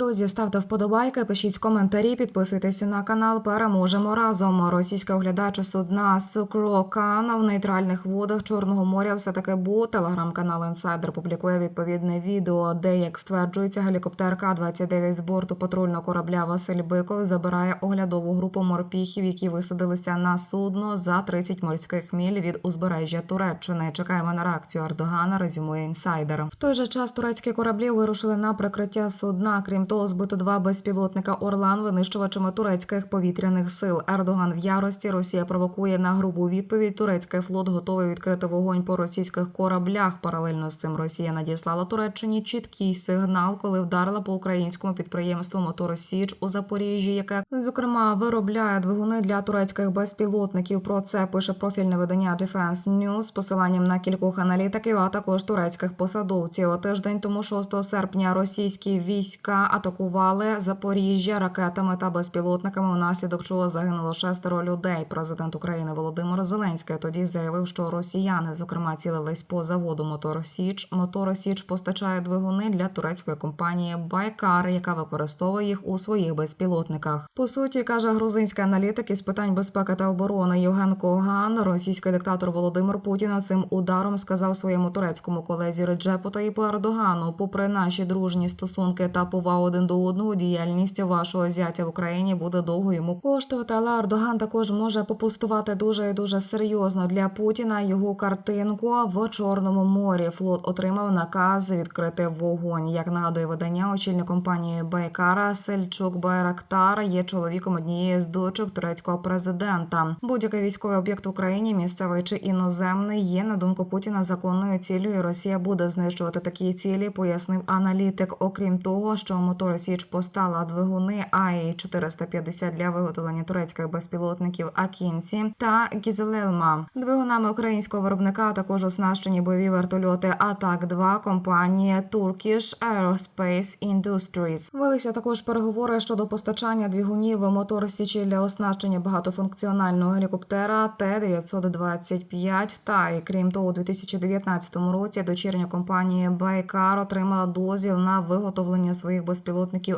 Друзі, ставте вподобайки, пишіть коментарі, підписуйтеся на канал. Переможемо разом. Російська оглядач судна Сукрокана в нейтральних водах Чорного моря все таки був. Телеграм-канал Інсайдер публікує відповідне відео, де як стверджується, гелікоптер К-29 з борту патрульного корабля Василь Биков забирає оглядову групу морпіхів, які висадилися на судно за 30 морських міль від узбережжя Туреччини. Чекаємо на реакцію Ардогана. Резюмує інсайдер. В той же час турецькі кораблі вирушили на прикриття судна. Крім того, збито два безпілотника Орлан винищувачами турецьких повітряних сил. Ердоган в ярості. Росія провокує на грубу відповідь. Турецький флот готовий відкрити вогонь по російських кораблях. Паралельно з цим Росія надіслала Туреччині чіткий сигнал, коли вдарила по українському підприємству Мотор Січ у Запоріжжі, яке зокрема виробляє двигуни для турецьких безпілотників. Про це пише профільне видання Defense News з посиланням на кількох аналітиків, а також турецьких посадовців. Тиждень тому 6 серпня російські війська атакували Запоріжжя ракетами та безпілотниками, внаслідок чого загинуло шестеро людей. Президент України Володимир Зеленський тоді заявив, що росіяни, зокрема, цілились по заводу Мотор Січ. Мотор постачає двигуни для турецької компанії Байкар, яка використовує їх у своїх безпілотниках. По суті, каже грузинський аналітик із питань безпеки та оборони Євген Коган. Російський диктатор Володимир Путін цим ударом сказав своєму турецькому колезі Реджепу Таїпу Ердогану, попри наші дружні стосунки та повагу один до одного, діяльність вашого зятя в Україні буде довго йому коштувати. Але Ердоган також може попустувати дуже і дуже серйозно для Путіна його картинку в Чорному морі. Флот отримав наказ відкрити вогонь. Як нагадує видання, очільник компанії Байкара Сельчук Байрактар є чоловіком однієї з дочок турецького президента. Будь-який військовий об'єкт в Україні, місцевий чи іноземний, є на думку Путіна законною ціллю, і Росія буде знищувати такі цілі, пояснив аналітик. Окрім того, що мотори Січ постала двигуни АІ 450 для виготовлення турецьких безпілотників Акінсі та Гізелелма. Двигунами українського виробника також оснащені бойові вертольоти Атак 2 компанії Turkish Aerospace Industries. Велися також переговори щодо постачання двигунів мотор Січі для оснащення багатофункціонального гелікоптера Т-925. Та і крім того, у 2019 році дочірня компанія Байкар отримала дозвіл на виготовлення своїх безпілотників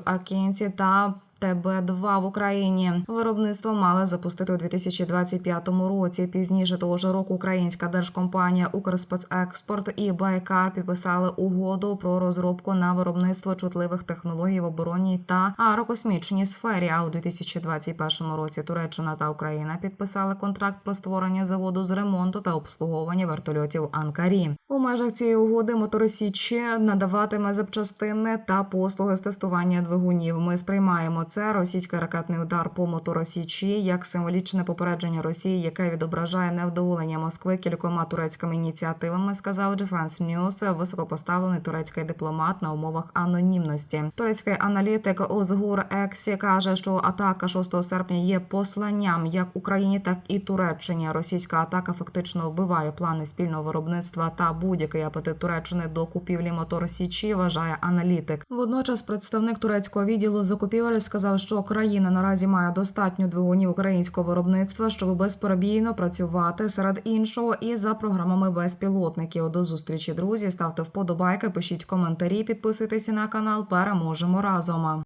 Акінсі та ТБ-2 в Україні виробництво мали запустити у 2025 році. Пізніше того ж року українська держкомпанія Укрспецекспорт і Байкар підписали угоду про розробку на виробництво чутливих технологій в оборонній та аерокосмічній сфері. А у 2021 році Туреччина та Україна підписали контракт про створення заводу з ремонту та обслуговування вертольотів Анкарі. У межах цієї угоди моторосічі надаватиме запчастини та послуги з тестування двигунів. Ми сприймаємо це російський ракетний удар по моторосічі як символічне попередження Росії, яке відображає невдоволення Москви кількома турецькими ініціативами. Сказав Defense News, високопоставлений турецький дипломат на умовах анонімності. Турецький аналітик Озгур Ексі каже, що атака 6 серпня є посланням як Україні, так і Туреччині. Російська атака фактично вбиває плани спільного виробництва та будь-який апетит Туреччини до купівлі моторосічі. Вважає аналітик. Водночас представник турецького відділу закупівель сказав, що країна наразі має достатньо двигунів українського виробництва, щоб безперебійно працювати серед іншого і за програмами безпілотників. До зустрічі, друзі. Ставте вподобайки, пишіть коментарі, підписуйтесь на канал. Переможемо разом.